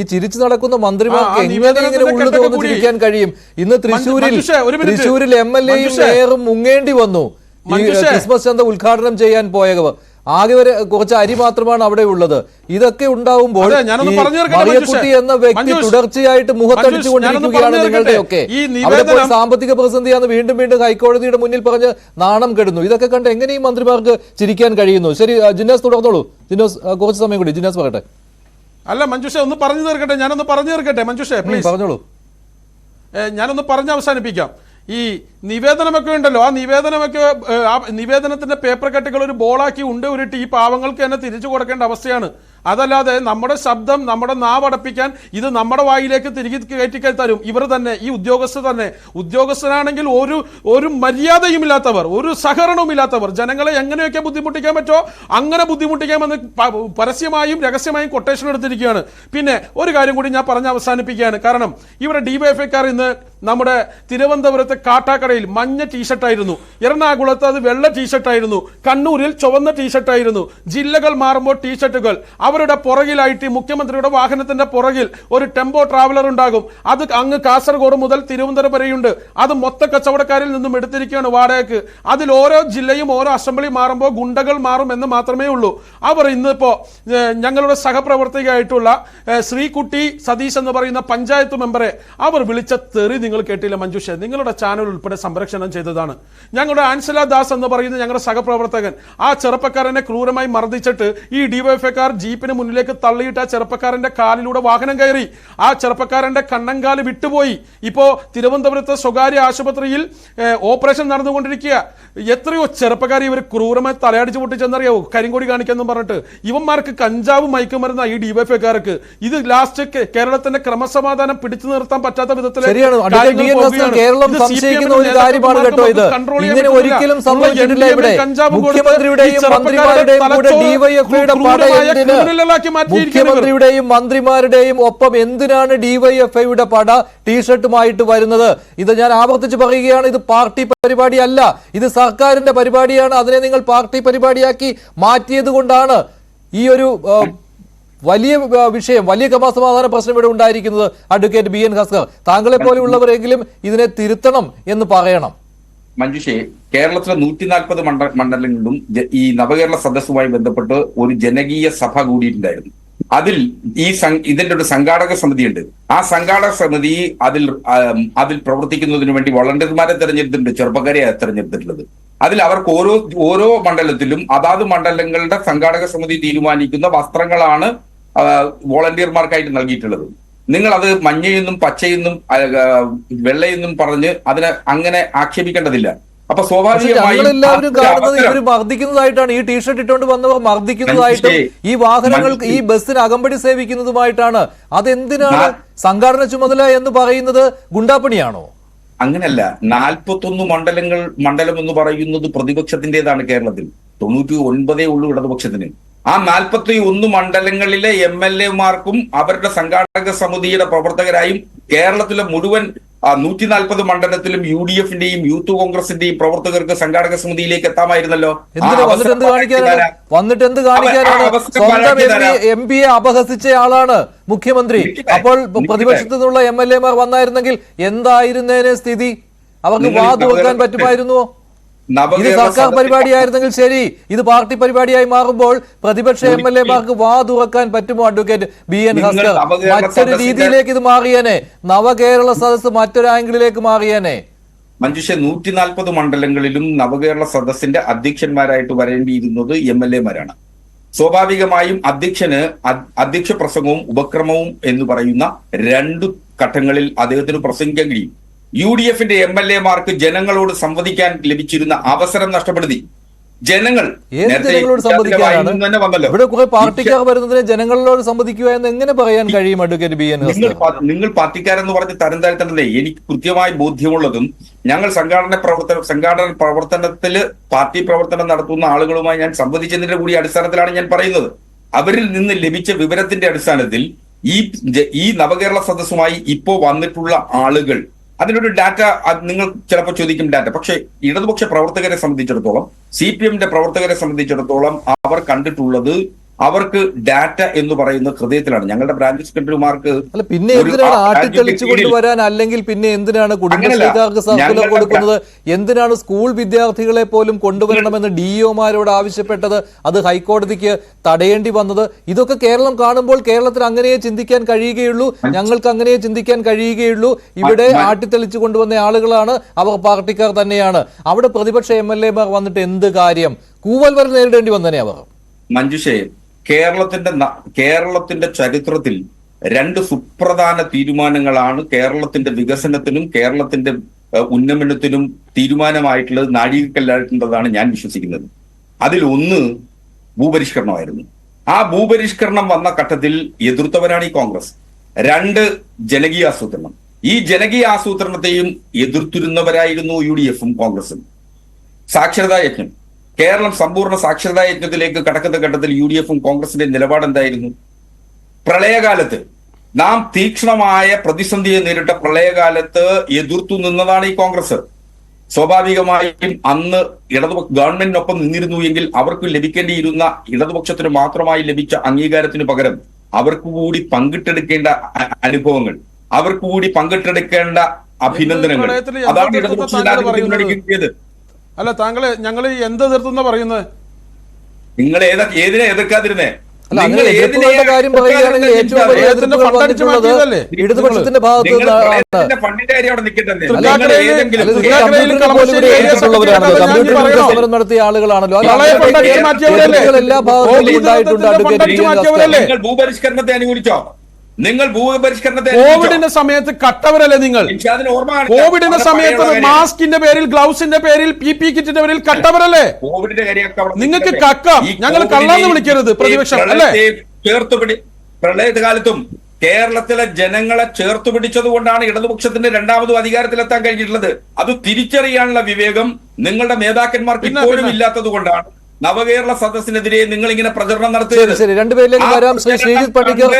ഈ ചിരിച്ചു നടക്കുന്ന മന്ത്രിമാർക്ക് എങ്ങനെ ഇങ്ങനെ ഉള്ളു കെട്ടൊക്കെ തോന്നി കൂടി. ചിരിക്കാൻ കഴിയും? ഇന്ന് തൃശ്ശൂരിൽ. തൃശ്ശൂരിൽ എം എൽ എയും മേയറും മുങ്ങേണ്ടി വന്നു. ക്രിസ്മസ് ചന്ത ഉദ്ഘാടനം ചെയ്യാൻ പോയവർ. ആകെ ഒരു കുറച്ച് അരി മാത്രമാണ് അവിടെ ഉള്ളത്. ഇതൊക്കെ ഉണ്ടാവുമ്പോൾ മറിയക്കുട്ടി. എന്ന വ്യക്തി തുടർച്ചയായിട്ട് മുഖത്തടിച്ചുകൊണ്ടിരിക്കുകയാണ് നിങ്ങളുടെ ഒക്കെ. അവിടെ പോയി സാമ്പത്തിക പ്രതിസന്ധിയാണ് വീണ്ടും വീണ്ടും ഹൈക്കോടതിയുടെ മുന്നിൽ പറഞ്ഞ് നാണം കെടുന്നു. ഇതൊക്കെ കണ്ട് എങ്ങനെ ഈ മന്ത്രിമാർക്ക് ചിരിക്കാൻ കഴിയുന്നു? ശരി ജിന്നാസ് തുടർന്നോളൂ. ജിന്നാസ് കുറച്ച് സമയം കൂടി. ജിന്നാസ് പറയട്ടെ. അല്ല മഞ്ജുഷ ഒന്ന് പറഞ്ഞു തീർക്കട്ടെ. ഞാനൊന്ന് പറഞ്ഞു തീർക്കട്ടെ. മഞ്ജുഷ പ്ലീസ് പറഞ്ഞോളൂ. ഞാനൊന്ന് പറഞ്ഞ് അവസാനിപ്പിക്കാം. ഈ നിവേദനമൊക്കെ ഉണ്ടല്ലോ. ആ നിവേദനമൊക്കെ ആ നിവേദനത്തിന്റെ പേപ്പർ കട്ടുകൾ ഒരു ബോളാക്കി ഉണ്ട്. ഉരുട്ടി ഈ പാവങ്ങൾക്ക് തന്നെ തിരിച്ചു കൊടുക്കേണ്ട അവസ്ഥയാണ്. അതല്ലാതെ നമ്മുടെ ശബ്ദം നമ്മുടെ നാവടപ്പിക്കാൻ ഇത് നമ്മുടെ വായിലേക്ക് തിരികെ കയറ്റിക്കാൻ തരും. ഇവർ തന്നെ ഈ ഉദ്യോഗസ്ഥർ തന്നെ. ഉദ്യോഗസ്ഥനാണെങ്കിൽ ഒരു ഒരു മര്യാദയും ഇല്ലാത്തവർ ഒരു സഹകരണവും ഇല്ലാത്തവർ ജനങ്ങളെ എങ്ങനെയൊക്കെ ബുദ്ധിമുട്ടിക്കാൻ പറ്റുമോ അങ്ങനെ ബുദ്ധിമുട്ടിക്കാമെന്ന് പരസ്യമായും രഹസ്യമായും കൊട്ടേഷൻ എടുത്തിരിക്കുകയാണ്. പിന്നെ ഒരു കാര്യം കൂടി ഞാൻ പറഞ്ഞ് അവസാനിപ്പിക്കുകയാണ്. കാരണം ഇവിടെ ഡിവൈഎഫ്ഐക്കാർ ഇന്ന് നമ്മുടെ തിരുവനന്തപുരത്തെ കാട്ടാക്കടയിൽ മഞ്ഞ ടീഷർട്ടായിരുന്നു എറണാകുളത്ത് അത് വെള്ള ടീഷർട്ടായിരുന്നു കണ്ണൂരിൽ ചുവന്ന ടീഷർട്ടായിരുന്നു ജില്ലകൾ മാറുമ്പോൾ ടീഷർട്ടുകൾ അവരുടെ പുറകിലായിട്ട് മുഖ്യമന്ത്രിയുടെ വാഹനത്തിന്റെ പുറകിൽ ഒരു ടെമ്പോ ട്രാവലർ ഉണ്ടാകും. അത് അങ്ങ് കാസർഗോഡ് മുതൽ തിരുവനന്തപുരം വരെയുണ്ട്. അത് മൊത്ത കച്ചവടക്കാരിൽ നിന്നും എടുത്തിരിക്കുകയാണ് വാടകയ്ക്ക്. അതിൽ ഓരോ ജില്ലയും ഓരോ അസംബ്ലി മാറുമ്പോൾ ഗുണ്ടകൾ മാറും എന്ന് മാത്രമേ ഉള്ളൂ. അവർ ഇന്നിപ്പോ ഞങ്ങളുടെ സഹപ്രവർത്തകയായിട്ടുള്ള ശ്രീകുട്ടി സതീഷ് എന്ന് പറയുന്ന പഞ്ചായത്ത് മെമ്പറെ അവർ വിളിച്ച തെറി നിങ്ങൾ കേട്ടില്ല മഞ്ജുഷ. നിങ്ങളുടെ ചാനൽ ഉൾപ്പെടെ സംരക്ഷണം ചെയ്തതാണ്. ഞങ്ങളുടെ ആൻസല ദാസ് എന്ന് പറയുന്ന ഞങ്ങളുടെ സഹപ്രവർത്തകൻ ആ ചെറുപ്പക്കാരനെ ക്രൂരമായി മർദ്ദിച്ചിട്ട് ഈ ഡിവൈഎഫ്ഐക്കാർ ജീപ്പിന് മുന്നിലേക്ക് തള്ളിയിട്ട് ആ ചെറുപ്പക്കാരന്റെ കാലിലൂടെ വാഹനം കയറി. ആ ചെറുപ്പക്കാരന്റെ കണ്ണങ്കാൽ വിട്ടുപോയി. ഇപ്പോ തിരുവനന്തപുരത്തെ സ്വകാര്യ ആശുപത്രിയിൽ ഓപ്പറേഷൻ നടന്നുകൊണ്ടിരിക്കുക. എത്രയോ ചെറുപ്പക്കാർ ഇവർ ക്രൂരമായി തലയടിച്ച് പൊട്ടിച്ചെന്നറിയാവോ? കരിങ്കൊടി കാണിക്കാന്നും പറഞ്ഞിട്ട്. ഇവന്മാർക്ക് കഞ്ചാവ് മയക്കുമരുന്ന ഈ ഡിവൈഫൈക്കാർക്ക് ഇത് ലാസ്റ്റ് കേരളത്തിന്റെ ക്രമസമാധാനം പിടിച്ചു നിർത്താൻ പറ്റാത്ത വിധത്തിൽ ഒരിക്കലും സംഭവിച്ചിട്ടില്ല ഇവിടെ. മുഖ്യമന്ത്രിയുടെയും മന്ത്രിമാരുടെയും കൂടെ ഡിവൈഎഫ്ഐയുടെ പട മുഖ്യമന്ത്രിയുടെയും മന്ത്രിമാരുടെയും ഒപ്പം എന്തിനാണ് ഡിവൈഎഫ്ഐയുടെ പട ടീഷർട്ടുമായിട്ട് വരുന്നത്? ഇത് ഞാൻ ആവർത്തിച്ച് പറയുകയാണ് ഇത് പാർട്ടി പരിപാടിയല്ല. ഇത് സർക്കാരിന്റെ പരിപാടിയാണ്. അതിനെ നിങ്ങൾ പാർട്ടി പരിപാടിയാക്കി മാറ്റിയത് കൊണ്ടാണ് ഈ ഒരു വലിയ വിഷയം വലിയ ക്രമസമാധാന പ്രശ്നം ഇവിടെ ഉണ്ടായിരിക്കുന്നത്. അഡ്വക്കേറ്റ് ബി എൻ ഹസ്കർ താങ്കളെ പോലെയുള്ളവരെങ്കിലും ഇതിനെ തിരുത്തണം എന്ന് പറയണം. മഞ്ജുഷേ കേരളത്തിലെ നൂറ്റി നാൽപ്പത് മണ്ഡ മണ്ഡലങ്ങളിലും ഈ നവകേരള സദസ്സുമായി ബന്ധപ്പെട്ട് ഒരു ജനകീയ സഭ കൂടിയിട്ടുണ്ടായിരുന്നു. അതിൽ ഈ ഇതിന്റെ ഒരു സംഘാടക സമിതിയുണ്ട്. ആ സംഘാടക സമിതി അതിൽ അതിൽ പ്രവർത്തിക്കുന്നതിന് വേണ്ടി വളണ്ടിയർമാരെ തെരഞ്ഞെടുത്തിട്ടുണ്ട് ചെറുപ്പക്കാരെ തെരഞ്ഞെടുത്തിട്ടുള്ളത്. അതിൽ അവർക്ക് ഓരോ ഓരോ മണ്ഡലത്തിലും അതാത് മണ്ഡലങ്ങളുടെ സംഘാടക സമിതി തീരുമാനിക്കുന്ന വസ്ത്രങ്ങളാണ് വോളണ്ടിയർമാർക്കായിട്ട് നൽകിയിട്ടുള്ളത്. നിങ്ങൾ അത് മഞ്ഞയെന്നും പച്ചയെന്നും വെള്ളയെന്നും പറഞ്ഞ് അതിനെ അങ്ങനെ ആക്ഷേപിക്കേണ്ടതില്ല. അപ്പൊ സ്വാഭാവികമായിട്ടാണ് സ്വാഭാവികമായും കാണുന്നത് ഇവർ മർദ്ദിക്കുന്നതായിട്ടാണ്. ഈ ടീഷർട്ട് ഇട്ടുകൊണ്ട് വന്നവർ മർദ്ദിക്കുന്നതായിട്ടും ഈ വാഹനങ്ങൾ ഈ ബസ്സിന് അകമ്പടി സേവിക്കുന്നതുമായിട്ടാണ്. അതെന്തിനാണ് സംഘാടന ചുമതല എന്ന് പറയുന്നത് ഗുണ്ടാപ്പണിയാണോ? അങ്ങനല്ല നാൽപ്പത്തൊന്ന് മണ്ഡലങ്ങൾ മണ്ഡലം എന്ന് പറയുന്നത് പ്രതിപക്ഷത്തിന്റേതാണ് കേരളത്തിൽ. തൊണ്ണൂറ്റി ഒൻപതേ ഉള്ളൂ ഇടതുപക്ഷത്തിന്. ആ നാൽപ്പത്തി ഒന്ന് മണ്ഡലങ്ങളിലെ എം എൽ എമാർക്കും അവരുടെ സംഘാടക സമിതിയുടെ പ്രവർത്തകരായും കേരളത്തിലെ മുഴുവൻ നൂറ്റി നാൽപ്പത് മണ്ഡലത്തിലും യു ഡി എഫിന്റെയും യൂത്ത് കോൺഗ്രസിന്റെയും പ്രവർത്തകർക്ക് സംഘാടക സമിതിയിലേക്ക് എത്താമായിരുന്നല്ലോ. വന്നിട്ട് എന്ത് കാണിക്കാനാണ്? എം പിയെ അപഹസിച്ച ആളാണ് മുഖ്യമന്ത്രി. അപ്പോൾ. പ്രതിപക്ഷത്തു നിന്നുള്ള എം എൽ എമാർ വന്നായിരുന്നെങ്കിൽ എന്തായിരുന്നേനെ സ്ഥിതി? അവർക്ക് വാദം വാ തുറക്കാൻ പറ്റുമായിരുന്നുവോ? ഇത് സർക്കാർ പരിപാടിയായിരുന്നെങ്കിൽ ശരി. ഇത് പാർട്ടി പരിപാടിയായി മാറുമ്പോൾ പ്രതിപക്ഷ എം എൽ എമാർക്ക് വാ തുറക്കാൻ പറ്റുമോ അഡ്വക്കേറ്റ് ബി എൻ ഹസ്കർ? മറ്റൊരു രീതിയിലേക്ക് ഇത് മാറിയേനെ. നവകേരള സദസ് മറ്റൊരു ആംഗിളിലേക്ക് മാറിയേനെ. മഞ്ജുഷ നൂറ്റി നാൽപ്പത് മണ്ഡലങ്ങളിലും നവകേരള സദസ്സിന്റെ അധ്യക്ഷന്മാരായിട്ട് വരേണ്ടിയിരുന്നത് എം എൽ എമാരാണ് സ്വാഭാവികമായും അധ്യക്ഷന് അധ്യക്ഷ പ്രസംഗവും ഉപക്രമവും എന്ന് പറയുന്ന രണ്ട് ഘട്ടങ്ങളിൽ അദ്ദേഹത്തിന് പ്രസംഗിക്കാൻ കഴിയും. യു ഡി എഫിന്റെ എം എൽ എമാർക്ക് ജനങ്ങളോട് സംവദിക്കാൻ ലഭിച്ചിരുന്ന അവസരം നഷ്ടപ്പെടുത്തി. ജനങ്ങൾ ഇവിടെ കുറെ പാർട്ടിക്കാർ വരുന്നതിനെ ജനങ്ങളോട് സംവദിക്കുക എന്ന് എങ്ങനെ പറയാൻ കഴിയും അഡ്വക്കേറ്റ് ബി എൻ നിങ്ങൾ പാർട്ടിക്കാരെന്ന് പറഞ്ഞ് തരം താഴ്ത്തണ്ടേ എനിക്ക് കൃത്യമായി ബോധ്യമുള്ളതും ഞങ്ങൾ സംഘാടന പ്രവർത്തന സംഘാടന പ്രവർത്തനത്തിൽ പാർട്ടി പ്രവർത്തനം നടത്തുന്ന ആളുകളുമായി ഞാൻ സംവദിച്ചതിന്റെ കൂടി അടിസ്ഥാനത്തിലാണ് ഞാൻ പറയുന്നത്. അവരിൽ നിന്ന് ലഭിച്ച വിവരത്തിന്റെ അടിസ്ഥാനത്തിൽ ഈ ഈ നവകേരള സദസ്സുമായി ഇപ്പോ വന്നിട്ടുള്ള ആളുകൾ അതിനൊരു ഡാറ്റ നിങ്ങൾ ചിലപ്പോൾ ചോദിക്കും ഡാറ്റ. പക്ഷേ ഇടതുപക്ഷ പ്രവർത്തകരെ സംബന്ധിച്ചിടത്തോളം സി പി എമ്മിന്റെ പ്രവർത്തകരെ സംബന്ധിച്ചിടത്തോളം അവർ കണ്ടിട്ടുള്ളത് അവർക്ക് ഡാറ്റ എന്ന് പറയുന്ന ഹൃദയത്തിലാണ്. ഞങ്ങളുടെ ബ്രാഞ്ച് സെക്രട്ടറിമാർക്ക് പിന്നെ എന്തിനാണ് ആട്ടിത്തെളിച്ചു കൊണ്ടുവരാൻ അല്ലെങ്കിൽ പിന്നെ എന്തിനാണ് കുടുംബശ്രീക്കാർക്ക്. സർക്കുലർ കൊടുക്കുന്നത്? എന്തിനാണ് സ്കൂൾ വിദ്യാർത്ഥികളെ പോലും കൊണ്ടുവരണമെന്ന് ഡിഇഒമാരോട് ആവശ്യപ്പെട്ടത്? അത് ഹൈക്കോടതിക്ക് തടയേണ്ടി വന്നത്. ഇതൊക്കെ കേരളം കാണുമ്പോൾ കേരളത്തിൽ അങ്ങനെയേ ചിന്തിക്കാൻ കഴിയുകയുള്ളൂ. ഞങ്ങൾക്ക് അങ്ങനെയേ ചിന്തിക്കാൻ കഴിയുകയുള്ളൂ. ഇവിടെ ആട്ടിത്തെളിച്ചു കൊണ്ടുവന്ന ആളുകളാണ്. അവർ പാർട്ടിക്കാർ തന്നെയാണ്. അവിടെ പ്രതിപക്ഷ എം എൽ എമാർ വന്നിട്ട് എന്ത് കാര്യം? കൂവൽ വരെ നേരിടേണ്ടി വന്നതന്നെ അവർ. മഞ്ജുഷേ കേരളത്തിന്റെ കേരളത്തിന്റെ ചരിത്രത്തിൽ രണ്ട് സുപ്രധാന തീരുമാനങ്ങളാണ് കേരളത്തിന്റെ വികസനത്തിനും കേരളത്തിന്റെ ഉന്നമനത്തിനും തീരുമാനമായിട്ടുള്ളത് നാഴികക്കല്ലായിട്ടുള്ളതാണ് ഞാൻ വിശ്വസിക്കുന്നത്. അതിൽ ഒന്ന് ഭൂപരിഷ്കരണമായിരുന്നു. ആ ഭൂപരിഷ്കരണം വന്ന ഘട്ടത്തിൽ എതിർത്തവരാണ് ഈ കോൺഗ്രസ്. രണ്ട് ജനകീയ ആസൂത്രണം. ഈ ജനകീയ ആസൂത്രണത്തെയും എതിർത്തിരുന്നവരായിരുന്നു യു ഡി എഫും കോൺഗ്രസും. സാക്ഷരതാ യജ്ഞം. കേരളം സമ്പൂർണ സാക്ഷരതാ യജ്ഞത്തിലേക്ക് കടക്കുന്ന ഘട്ടത്തിൽ യു ഡി എഫും കോൺഗ്രസിന്റെ നിലപാട് എന്തായിരുന്നു? പ്രളയകാലത്ത് നാം തീക്ഷണമായ പ്രതിസന്ധിയെ നേരിട്ട പ്രളയകാലത്ത് എതിർത്തു നിന്നതാണ് ഈ കോൺഗ്രസ്. സ്വാഭാവികമായും അന്ന് ഇടതുപക്ഷ ഗവൺമെന്റിനൊപ്പം നിന്നിരുന്നു എങ്കിൽ അവർക്ക് ലഭിക്കേണ്ടിയിരുന്ന ഇടതുപക്ഷത്തിന് മാത്രമായി ലഭിച്ച അംഗീകാരത്തിന് പകരം അവർക്ക് കൂടി പങ്കിട്ടെടുക്കേണ്ട അനുഭവങ്ങൾ അവർക്ക് കൂടി പങ്കിട്ടെടുക്കേണ്ട അഭിനന്ദനങ്ങൾ. അതാണ് ഇടതുപക്ഷം ജനാധിപത്യ മുന്നണിക്ക് കിട്ടിയത് അല്ല താങ്കൾ ഞങ്ങൾ എന്ത് എതിർത്തുന്ന പറയുന്നത് നിങ്ങൾ ഏതാ ഏതിനെ എതിർക്കാതിരുന്നേ? കാര്യം പറയുകയാണെങ്കിൽ ഏറ്റവും വലിയ പ്രളയത്തിന്റെ എതിർപ്പുകൾ വന്നിട്ടുള്ളത് മാറ്റിയതല്ലേ? ഇടതുപക്ഷത്തിന്റെ ഭാഗത്ത് നിന്നാണ് സമരം നടത്തിയ ആളുകളാണല്ലോ. എല്ലാ ഭാഗത്തും ഉണ്ടായിട്ടുണ്ട് ഭൂപരിഷ്കരണത്തെ അനുകൂലിച്ചോ? നിങ്ങൾ ഭൂപരിഷ്കരണത്തെ കോവിഡിന്റെ സമയത്ത് കട്ടവരല്ലേ നിങ്ങൾ. കോവിഡിന്റെ സമയത്ത് മാസ്കിന്റെ പേരിൽ ഗ്ലൗസിന്റെ പേരിൽ പി പി കിറ്റിന്റെ പേരിൽ കട്ടവരല്ലേ? കോവിഡിന്റെ കാര്യം നിങ്ങൾക്ക്. കക്കാം. ഞങ്ങൾ കള്ളാന്ന് വിളിക്കരുത് പ്രതിപക്ഷം, അല്ലേ? ചേർത്തുപിടി പ്രളയകാലത്തും കേരളത്തിലെ ജനങ്ങളെ ചേർത്തു പിടിച്ചത് കൊണ്ടാണ് ഇടതുപക്ഷത്തിന്റെ രണ്ടാമതും അധികാരത്തിലെത്താൻ കഴിഞ്ഞിട്ടുള്ളത്. അത് തിരിച്ചറിയാനുള്ള വിവേകം നിങ്ങളുടെ നേതാക്കന്മാർക്ക് ഇപ്പോഴും. ഇല്ലാത്തത് കൊണ്ടാണ്. നവകേരള സദസ്സിനെതിരെ നിങ്ങൾ ഇങ്ങനെ പ്രചരണം നടത്തുന്നത് രണ്ടുപേരിലേക്ക് വരാം. ശ്രീ ശ്രീജിത് പണിക്കർ